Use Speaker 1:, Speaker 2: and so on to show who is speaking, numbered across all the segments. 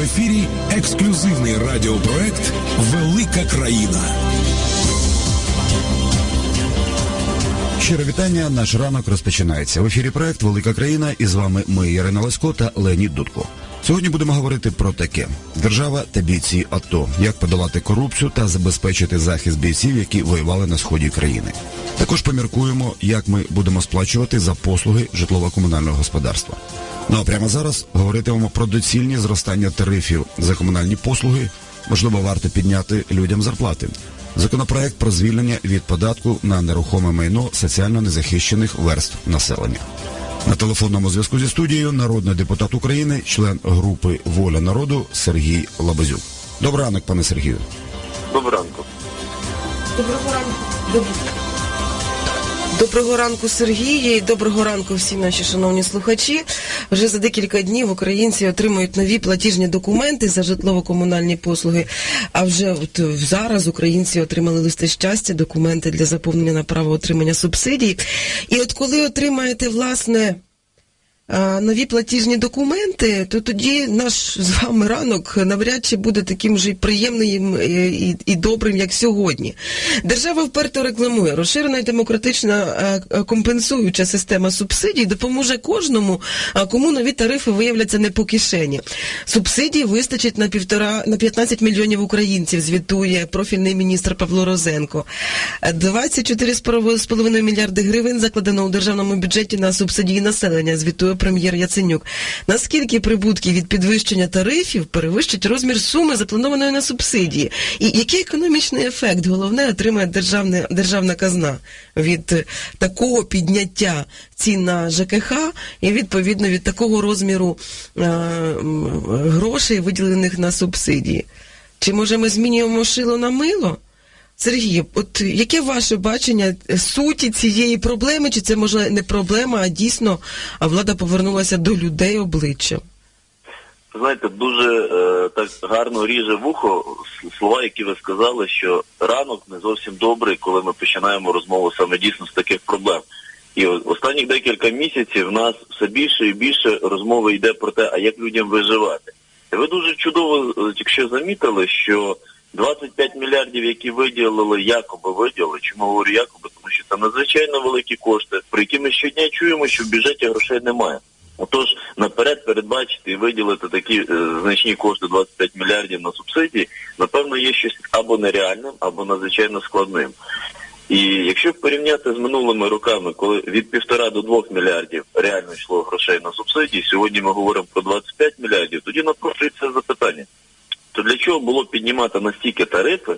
Speaker 1: В ефірі ексклюзивний радіопроект Велика країна.
Speaker 2: Щире вітання. Наш ранок розпочинається. В ефірі проект Велика країна. І з вами ми, Ірина Лесько та Леонід Дудко. Сьогодні будемо говорити про таке: держава та бійці АТО, як подолати корупцію та забезпечити захист бійців, які воювали на сході країни. Також поміркуємо, як ми будемо сплачувати за послуги житлово-комунального господарства. Ну а прямо зараз говоритимемо про доцільні зростання тарифів за комунальні послуги. Можливо, варто підняти людям зарплати. Законопроект про звільнення від податку на нерухоме майно соціально незахищених верств населення. На телефонному зв'язку зі студією народний депутат України, член групи Воля народу Сергій Лабазюк. Добрий ранок, пане Сергію.
Speaker 3: Доброго ранку.
Speaker 4: Доброго ранку. Доб- Доброго ранку, Сергій, доброго ранку всі наші шановні слухачі. Вже за декілька днів українці отримують нові платіжні документи за житлово-комунальні послуги. А вже от зараз українці отримали листи щастя, документи для заповнення на право отримання субсидій. І от коли отримаєте власне. Нові платіжні документи, то тоді наш з вами ранок навряд чи буде таким же приємним е, і, і добрим, як сьогодні. Держава вперто рекламує розширена і демократична е, е, компенсуюча система субсидій допоможе кожному, кому нові тарифи виявляться не по кишені. Субсидій вистачить на півтора на 15 мільйонів українців. Звітує профільний міністр Павло Розенко. Е, 24,5 мільярди гривень закладено у державному бюджеті на субсидії населення. Звітує прем'єр Яценюк. Наскільки прибутки від підвищення тарифів перевищать розмір суми запланованої на субсидії? І який економічний ефект головне отримає державне державна казна від е, такого підняття цін на ЖКХ і відповідно від такого розміру е, грошей, виділених на субсидії? Чи може ми змінюємо шило на мило? Сергій, от яке ваше бачення суті цієї проблеми? Чи це може не проблема, а дійсно а влада повернулася до людей обличчям?
Speaker 3: Знаєте, дуже е, так гарно ріже вухо слова, які ви сказали, що ранок не зовсім добрий, коли ми починаємо розмову саме дійсно з таких проблем. І останніх декілька місяців в нас все більше і більше розмови йде про те, а як людям виживати. І ви дуже чудово, е, якщо замітили, що 25 мільярдів, які виділили, якоби виділили, чому говорю якоби, тому що це надзвичайно великі кошти, про які ми щодня чуємо, що в бюджеті грошей немає. Отож, наперед передбачити і виділити такі е, значні кошти 25 мільярдів на субсидії, напевно, є щось або нереальним, або надзвичайно складним. І якщо порівняти з минулими роками, коли від півтора до двох мільярдів реально йшло грошей на субсидії, сьогодні ми говоримо про 25 мільярдів, тоді напрошується запитання. То для чого було піднімати настільки тарифи,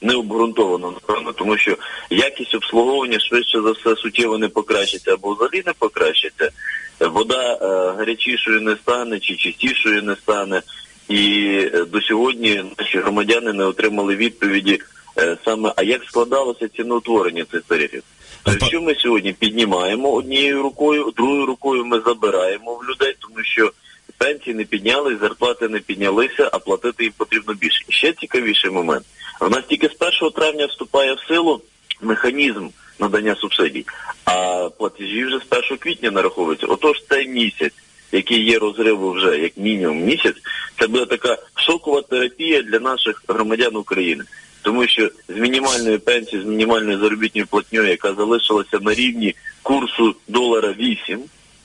Speaker 3: необґрунтовано, напевно, тому що якість обслуговування швидше за все суттєво не покращиться або взагалі не покращиться. Вода е, гарячішою не стане чи чистішою не стане. І е, до сьогодні наші громадяни не отримали відповіді е, саме, а як складалося ціноутворення цих тарифів.
Speaker 2: Тобто-
Speaker 3: Що ми сьогодні піднімаємо однією рукою, другою рукою ми забираємо в людей, тому що пенсії не піднялись, зарплати не піднялися, а платити їм потрібно більше. І ще цікавіший момент. У нас тільки з 1 травня вступає в силу механізм надання субсидій, а платежі вже з 1 квітня нараховуються. Отож, цей місяць, який є розриву вже як мінімум місяць, це буде така шокова терапія для наших громадян України. Тому що з мінімальної пенсії, з мінімальною заробітною платньою, яка залишилася на рівні курсу долара 8,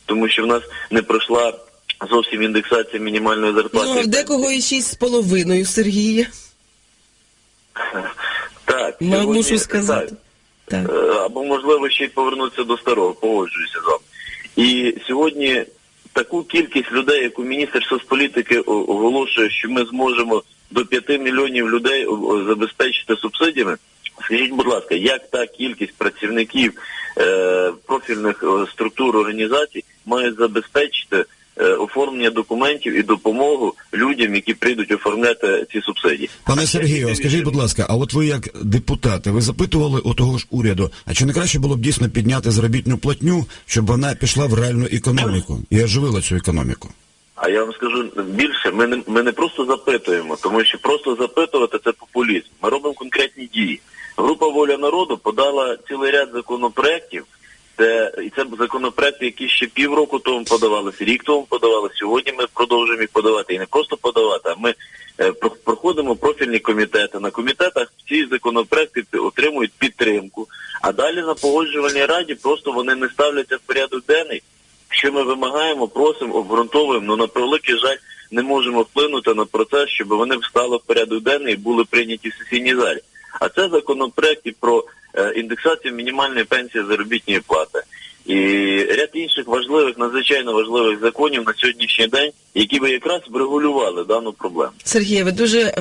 Speaker 3: тому що в нас не пройшла зовсім індексація мінімальної зарплати.
Speaker 4: Ну, а в декого і шість з половиною, Сергія.
Speaker 3: Так, сьогодні-
Speaker 4: мушу сказати.
Speaker 3: так. Е, Або можливо ще й повернутися до старого, погоджуюся з вами. І сьогодні таку кількість людей, яку міністр соцполітики оголошує, що ми зможемо до 5 мільйонів людей забезпечити субсидіями. Скажіть, будь ласка, як та кількість працівників е, профільних е, структур організацій має забезпечити оформлення документів і допомогу людям, які прийдуть оформляти ці субсидії?
Speaker 2: Пане Сергію, скажіть, будь ласка, а от ви як депутати, ви запитували у того ж уряду, а чи не краще було б дійсно підняти заробітну платню, щоб вона пішла в реальну економіку і оживила цю економіку?
Speaker 3: А я вам скажу більше, ми не, ми не просто запитуємо, тому що просто запитувати це популізм. Ми робимо конкретні дії. Група Воля народу подала цілий ряд законопроєктів, Це і це законопроекти, які ще півроку тому подавалися, рік тому подавалися. Сьогодні ми продовжуємо їх подавати. І не просто подавати, а ми е, про- проходимо профільні комітети. На комітетах ці законопроекти отримують підтримку. А далі на погоджувальній раді просто вони не ставляться в порядок денний. Що ми вимагаємо, просимо, обґрунтовуємо, але на превеликий жаль не можемо вплинути на процес, щоб вони встали в порядок денний і були прийняті в сесійній залі. А це законопроект і про е, індексацію мінімальної пенсії заробітної плати. І ряд інших важливих, надзвичайно важливих законів на сьогоднішній день, які би якраз врегулювали дану проблему.
Speaker 4: Сергій, ви дуже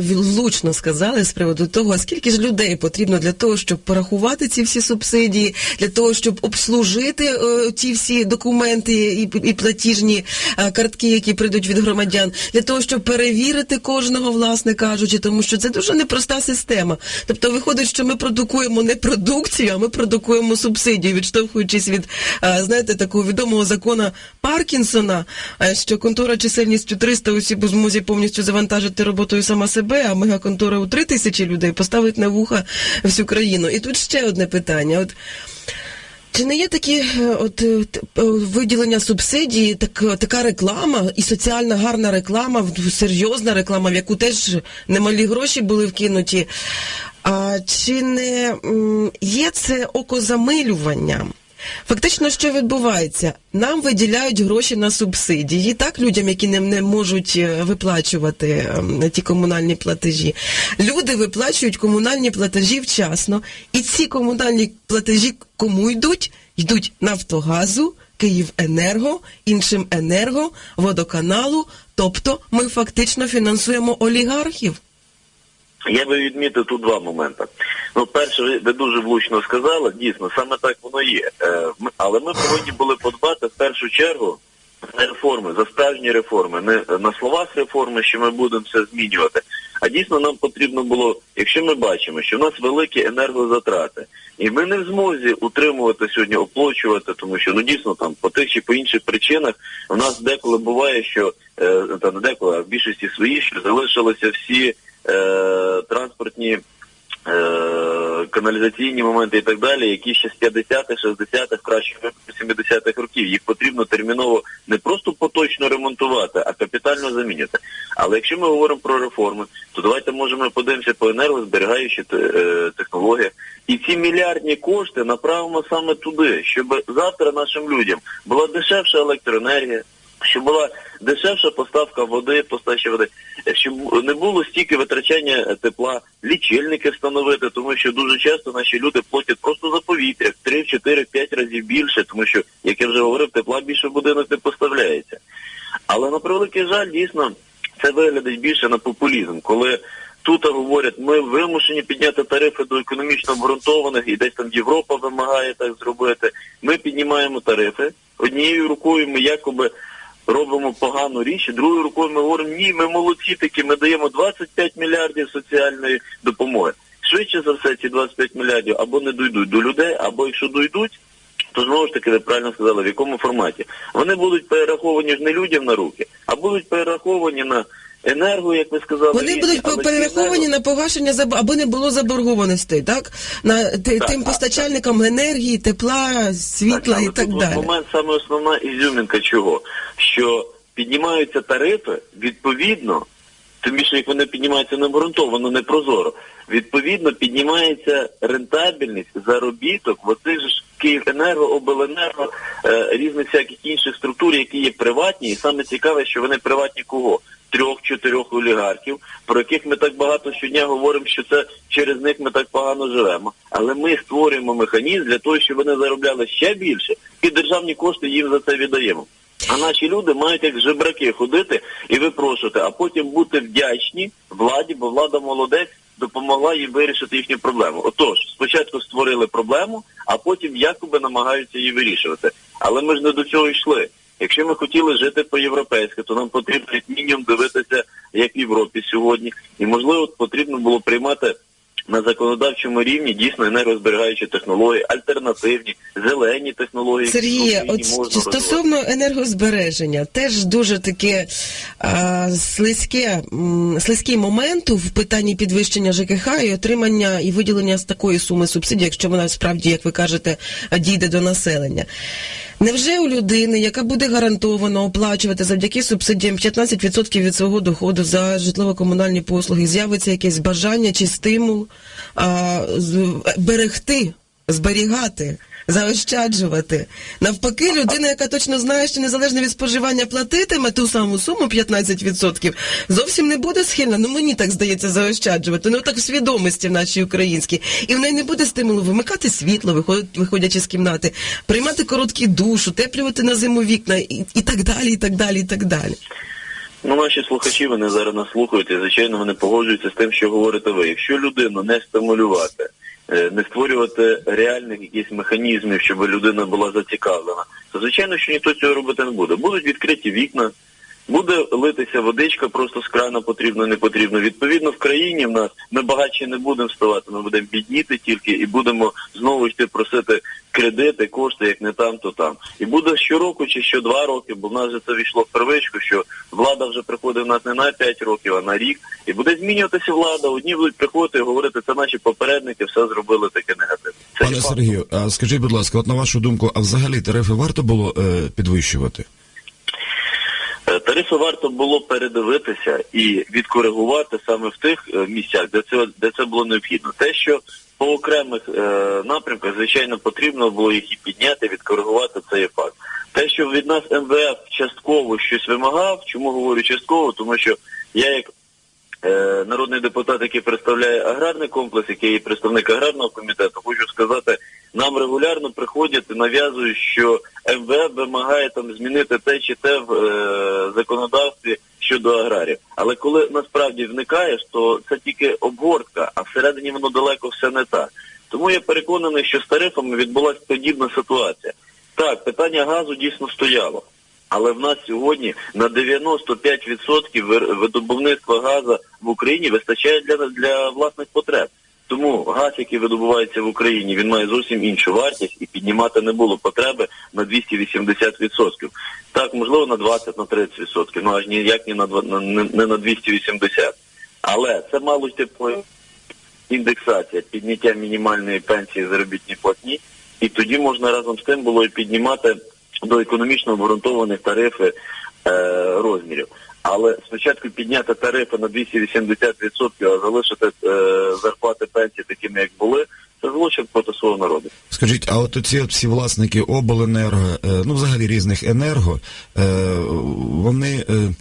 Speaker 4: влучно сказали з приводу того, а скільки ж людей потрібно для того, щоб порахувати ці всі субсидії, для того, щоб обслужити е, ті всі документи і, і платіжні е, картки, які прийдуть від громадян, для того, щоб перевірити кожного, власне кажучи, тому що це дуже непроста система. Тобто виходить, що ми продукуємо не продукцію, а ми продукуємо субсидію, відштовхуючись від е, знаєте такого відомого закона Паркінсона, е, що контора чисельністю 300 осіб змозі повністю завантажити роботою сама себе, а мегаконтора у 3 тисячі людей поставить на вуха всю країну. І тут ще одне питання. От чи не є такі е, от е, е, виділення субсидії, так, така реклама і соціальна гарна реклама, серйозна реклама, в яку теж немалі гроші були вкинуті? А чи не є це окозамилювання? Фактично, що відбувається? Нам виділяють гроші на субсидії, так людям, які не, не можуть е, виплачувати ем, ті комунальні платежі. Люди виплачують комунальні платежі вчасно, і ці комунальні платежі кому йдуть? Йдуть Нафтогазу, Київенерго, іншим енерго, водоканалу. Тобто ми фактично фінансуємо олігархів.
Speaker 3: Я би відмітив тут два моменти. Ну, перше, ви, дуже влучно сказали, дійсно, саме так воно є. Е, але ми повинні були подбати в першу чергу на реформи, за справжні реформи, не на словах реформи, що ми будемо все змінювати. А дійсно нам потрібно було, якщо ми бачимо, що в нас великі енергозатрати, і ми не в змозі утримувати сьогодні, оплачувати, тому що ну дійсно там по тих чи по інших причинах у нас деколи буває, що е, та не деколи, а в більшості своїй, що залишилися всі транспортні е, каналізаційні моменти і так далі, які ще з 50-х, 60-х, краще 70-х років. Їх потрібно терміново не просто поточно ремонтувати, а капітально замінити. Але якщо ми говоримо про реформи, то давайте можемо подивимося по енергозберігаючі е, технології. І ці мільярдні кошти направимо саме туди, щоб завтра нашим людям була дешевша електроенергія, щоб була дешевша поставка води, постача води, щоб не було стільки витрачання тепла, лічильники встановити, тому що дуже часто наші люди платять просто за повітря 3, 4, 5 разів більше, тому що, як я вже говорив, тепла більше в будинок не поставляється. Але на превеликий жаль, дійсно, це виглядить більше на популізм, коли тут говорять, ми вимушені підняти тарифи до економічно обґрунтованих, і десь там Європа вимагає так зробити. Ми піднімаємо тарифи. Однією рукою ми якоби робимо погану річ, другою рукою ми говоримо, ні, ми молодці такі, ми даємо 25 мільярдів соціальної допомоги. Швидше за все, ці 25 мільярдів або не дійдуть до людей, або якщо дійдуть, то знову ж таки ви правильно сказали, в якому форматі. Вони будуть перераховані ж не людям на руки, а будуть перераховані на енерго, як ви сказали.
Speaker 4: Вони
Speaker 3: різні,
Speaker 4: будуть перераховані
Speaker 3: енерго-
Speaker 4: на погашення аби не було заборгованостей, так? На
Speaker 3: Так,
Speaker 4: тим
Speaker 3: так,
Speaker 4: постачальникам енергії, тепла, світла
Speaker 3: але
Speaker 4: і так
Speaker 3: тут
Speaker 4: далі.
Speaker 3: момент саме основна ізюмінка чого? Що піднімаються тарифи відповідно, тим більше як вони піднімаються необґрунтовано, не прозоро. Відповідно, піднімається рентабельність, заробіток в оцих же ж Київенерго, обленерго, е, різних всяких інших структур, які є приватні, і саме цікаве, що вони приватні кого? Трьох-чотирьох олігархів, про яких ми так багато щодня говоримо, що це через них ми так погано живемо. Але ми створюємо механізм для того, щоб вони заробляли ще більше, і державні кошти їм за це віддаємо. А наші люди мають як жебраки ходити і випрошувати, а потім бути вдячні владі, бо влада молодець допомогла їм вирішити їхню проблему. Отож, спочатку створили проблему, а потім якоби намагаються її вирішувати. Але ми ж не до цього йшли. Якщо ми хотіли жити по-європейськи, то нам потрібно як мінімум дивитися, як в Європі сьогодні. І можливо потрібно було приймати на законодавчому рівні дійсно енергозберігаючі технології, альтернативні, зелені технології.
Speaker 4: Сергія, от стосовно енергозбереження, теж дуже таке а, слизьке, м, слизький момент в питанні підвищення ЖКХ і отримання і виділення з такої суми субсидій, якщо вона справді, як ви кажете, дійде до населення. Невже у людини, яка буде гарантовано оплачувати завдяки субсидіям 15% від свого доходу за житлово-комунальні послуги, з'явиться якесь бажання чи стимул а, берегти, зберігати, заощаджувати? Навпаки, людина, яка точно знає, що незалежно від споживання платитиме ту саму суму 15%, зовсім не буде схильна, ну мені так здається, заощаджувати. Ну так в свідомості в нашій українській. І в неї не буде стимулу вимикати світло, виходячи з кімнати, приймати короткий душ, утеплювати на зиму вікна і, і так далі, і так далі, і так далі.
Speaker 3: Ну, наші слухачі вони зараз нас слухають, і звичайно вони погоджуються з тим, що говорите ви. Якщо людину не стимулювати, не створювати реальних якісь механізмів, щоб людина була зацікавлена, то звичайно, що ніхто цього робити не буде. Будуть відкриті вікна. Буде литися водичка, просто з крана потрібно, не потрібно. Відповідно, в країні в нас ми багатші не будемо ставати, ми будемо бідніти тільки і будемо знову йти просити кредити, кошти, як не там, то там. І буде щороку чи що два роки, бо в нас же це війшло в первичку, що влада вже приходить в нас не на 5 років, а на рік. І буде змінюватися влада. Одні будуть приходити і говорити, це наші попередники все зробили таке негативне. Це
Speaker 2: Пане. Сергію, а скажіть, будь ласка, от на вашу думку, а взагалі тарифи варто було е, підвищувати?
Speaker 3: Е, Тарифи варто було передивитися і відкоригувати саме в тих е, місцях, де це де це було необхідно. Те, що по окремих е, напрямках, звичайно, потрібно було їх і підняти, відкоригувати, це є факт. Те, що від нас МВФ частково щось вимагав, чому говорю частково, тому що я як е, народний депутат, який представляє аграрний комплекс, який є представник аграрного комітету, хочу сказати, нам регулярно приходять і нав'язують, що МВФ вимагає там змінити те чи те в е, законодавстві щодо аграрів. Але коли насправді вникаєш, то це тільки обгортка, а всередині воно далеко все не так. Тому я переконаний, що з тарифами відбулася подібна ситуація. Так, питання газу дійсно стояло. Але в нас сьогодні на 95% видобувництва газу в Україні вистачає для, для власних потреб. Тому газ, який видобувається в Україні, він має зовсім іншу вартість і піднімати не було потреби на 280%. Так, можливо, на 20, на 30%, ну аж ніяк не на, два- на- не не на 280. Але це мало йти по індексація, підняття мінімальної пенсії заробітній платні, і тоді можна разом з тим було і піднімати до економічно обґрунтованих тарифи е, розмірів. Але спочатку підняти тарифи на 280%, а залишити е, зарплати пенсії такими, як були, це злочин проти свого народу.
Speaker 2: Скажіть, а от ці всі власники обленерго, е, ну взагалі різних енерго, е, вони е,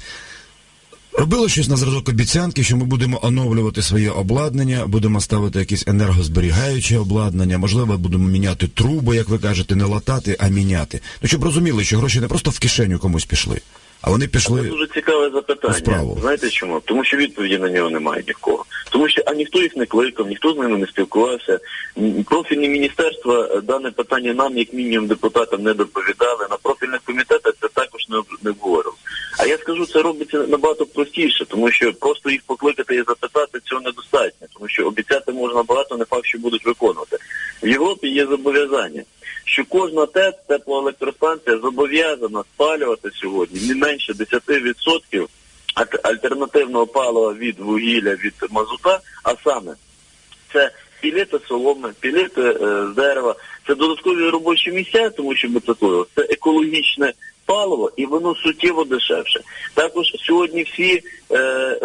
Speaker 2: робили щось на зразок обіцянки, що ми будемо оновлювати своє обладнання, будемо ставити якісь енергозберігаюче обладнання, можливо, будемо міняти труби, як ви кажете, не латати, а міняти. Ну щоб розуміли, що гроші не просто в кишеню комусь пішли, а вони
Speaker 3: Це дуже цікаве запитання.
Speaker 2: у справу.
Speaker 3: Знаєте чому? Тому що відповіді на нього немає нікого. Тому що а ніхто їх не кликав, ніхто з ними не спілкувався. Профільні міністерства е, дане питання нам, як мінімум, депутатам не доповідали. На профільних комітетах це також не, не обговорювалося. А я скажу, це робиться набагато простіше, тому що просто їх покликати і запитати цього недостатньо, тому що обіцяти можна багато, не факт, що будуть виконувати. В Європі є зобов'язання, що кожна ТЕЦ, теплоелектростанція зобов'язана спалювати сьогодні не менше 10% альт- альтернативного палива від вугілля, від мазута, а саме це піліти соломи, піліти е, з дерева, це додаткові робочі місця, тому що ми це це екологічне паливо і воно суттєво дешевше. Також сьогодні всі е,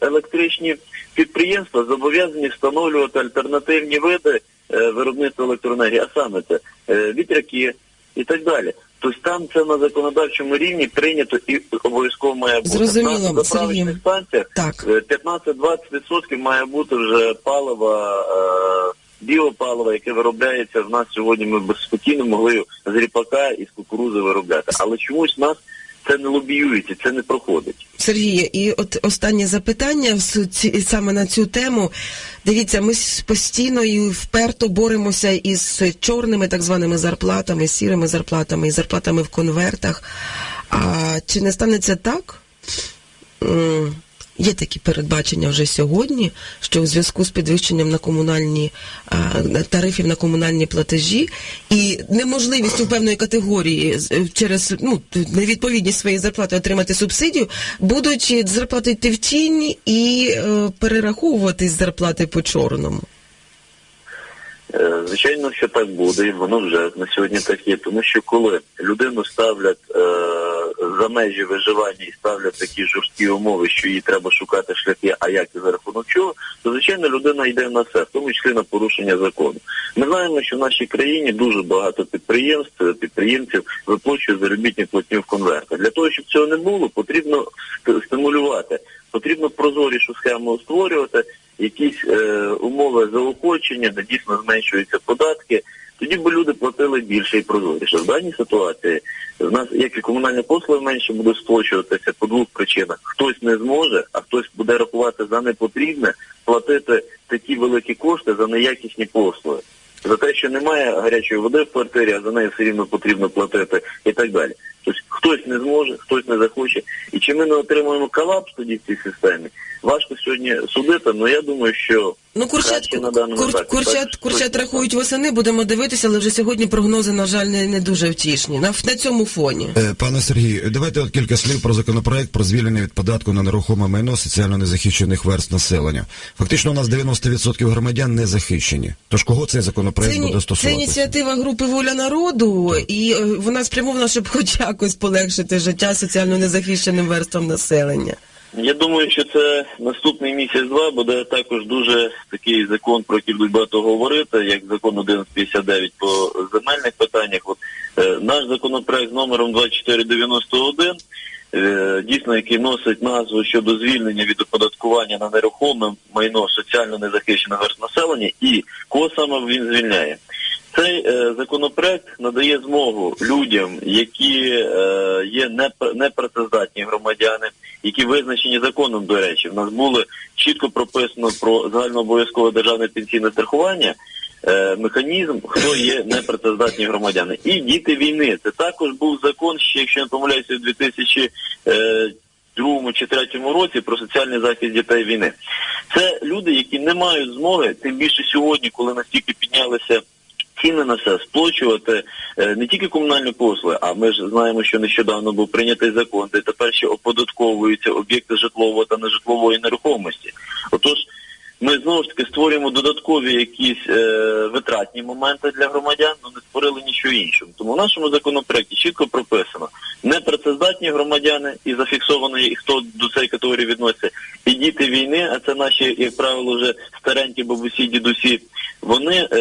Speaker 3: електричні підприємства зобов'язані встановлювати альтернативні види е, виробництва електроенергії, а саме це е, вітряки і так далі. Тобто там це на законодавчому рівні прийнято і обов'язково має бути.
Speaker 4: Зрозуміло,
Speaker 3: На заправочних станціях
Speaker 4: Так.
Speaker 3: Е, 15-20% має бути вже паливо, е, біопаливо, яке виробляється в нас сьогодні. Ми б спокійно могли з ріпака і з кукурузи виробляти. Але чомусь нас це не лобіюється, це не проходить.
Speaker 4: Сергія, і от останнє запитання саме на цю тему. Дивіться, ми постійно і вперто боремося із чорними так званими зарплатами, сірими зарплатами і зарплатами в конвертах. А чи не станеться так? Є такі передбачення вже сьогодні, що у зв'язку з підвищенням на комунальні тарифів на комунальні платежі і неможливістю певної категорії е, через ну невідповідність своєї зарплати отримати субсидію, будуть зарплати йти в тінь і е, перераховувати зарплати по чорному.
Speaker 3: Е, Звичайно, що так буде, і воно вже на сьогодні так є. Тому що коли людину ставлять е, за межі виживання і ставлять такі жорсткі умови, що їй треба шукати шляхи, а як і за рахунок чого, то звичайно людина йде на все, в тому числі на порушення закону. Ми знаємо, що в нашій країні дуже багато підприємств, підприємців виплачують заробітні платню в конвертах. Для того, щоб цього не було, потрібно стимулювати, потрібно прозорішу схему створювати якісь е, умови заохочення, де дійсно зменшуються податки, тоді б люди платили більше і прозоріше. В даній ситуації в нас як і комунальні послуги менше буде сплачуватися по двох причинах. Хтось не зможе, а хтось буде рахувати за непотрібне платити такі великі кошти за неякісні послуги. За те, що немає гарячої води в квартирі, а за неї все рівно потрібно платити і так далі. Тобто хтось не зможе, хтось не захоче. І чи ми не отримуємо колапс тоді в цій системі? Важко сьогодні судити, але я думаю, що
Speaker 4: Ну, курчат,
Speaker 3: на даному
Speaker 4: кур,
Speaker 3: етапі.
Speaker 4: курчат,
Speaker 3: Так,
Speaker 4: курчат
Speaker 3: точно.
Speaker 4: рахують восени, будемо дивитися, але вже сьогодні прогнози, на жаль, не, не дуже втішні. На, на цьому фоні.
Speaker 2: Е, Пане Сергію, давайте от кілька слів про законопроект про звільнення від податку на нерухоме майно соціально незахищених верст населення. Фактично, у нас 90% громадян не захищені. Тож кого цей законопроект
Speaker 4: Це,
Speaker 2: буде
Speaker 4: іні- це ініціатива групи Воля народу, і е, вона спрямована, щоб хоч якось полегшити життя соціально незахищеним верствам населення.
Speaker 3: Я думаю, що це наступний місяць-два буде також дуже такий закон, про який будуть багато говорити, як закон 1159 по земельних питаннях. От е, наш законопроект з номером 2491, е, дійсно, який носить назву щодо звільнення від оподаткування на нерухоме майно соціально незахищених верст населення, і кого саме він звільняє. Цей е, законопроект надає змогу людям, які е, є непр- непрацездатні громадяни, які визначені законом, до речі, в нас було чітко прописано про загальнообов'язкове державне пенсійне страхування. Е, Механізм, хто є непрацездатні громадяни, і діти війни. Це також був закон, ще якщо не помиляюся, у 2000 е, чи третьому році про соціальний захист дітей війни. Це люди, які не мають змоги, тим більше сьогодні, коли настільки піднялися ціни на все, сплачувати е, не тільки комунальні послуги, а ми ж знаємо, що нещодавно був прийнятий закон, де тепер ще оподатковуються об'єкти житлового та нежитлової нерухомості. Отож, ми знову ж таки створюємо додаткові якісь е, витратні моменти для громадян, але не створили нічого іншого. Тому в нашому законопроекті чітко прописано непрацездатні громадяни і зафіксовано, і хто до цієї категорії відноситься, і діти війни, а це наші, як правило, вже старенькі бабусі, дідусі. Вони е,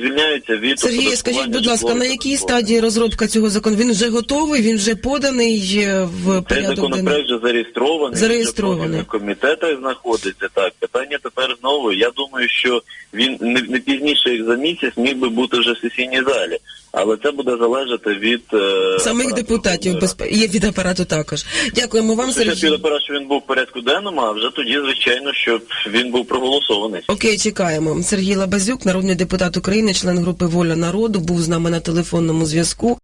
Speaker 3: звільняються від
Speaker 4: Сергій, скажіть, будь ласка, на якій стадії розробка цього закону? Він вже готовий, він вже поданий е, в
Speaker 3: Цей
Speaker 4: порядок денний?
Speaker 3: законопроект вже зареєстрований.
Speaker 4: Зареєстрований.
Speaker 3: вже в комітетах знаходиться. Так, питання тепер знову. Я думаю, що він не, не пізніше, як за місяць, міг би бути вже в сесійній залі. Але це буде залежати від е,
Speaker 4: Самих депутатів безпе... є від апарату також. Дякуємо вам, Сергій.
Speaker 3: від апарату, що він був в порядку денному, а вже тоді, звичайно, щоб він був проголосований.
Speaker 4: Окей, чекаємо. Сергій Лабазюк, народний депутат України, член групи Воля народу, був з нами на телефонному зв'язку.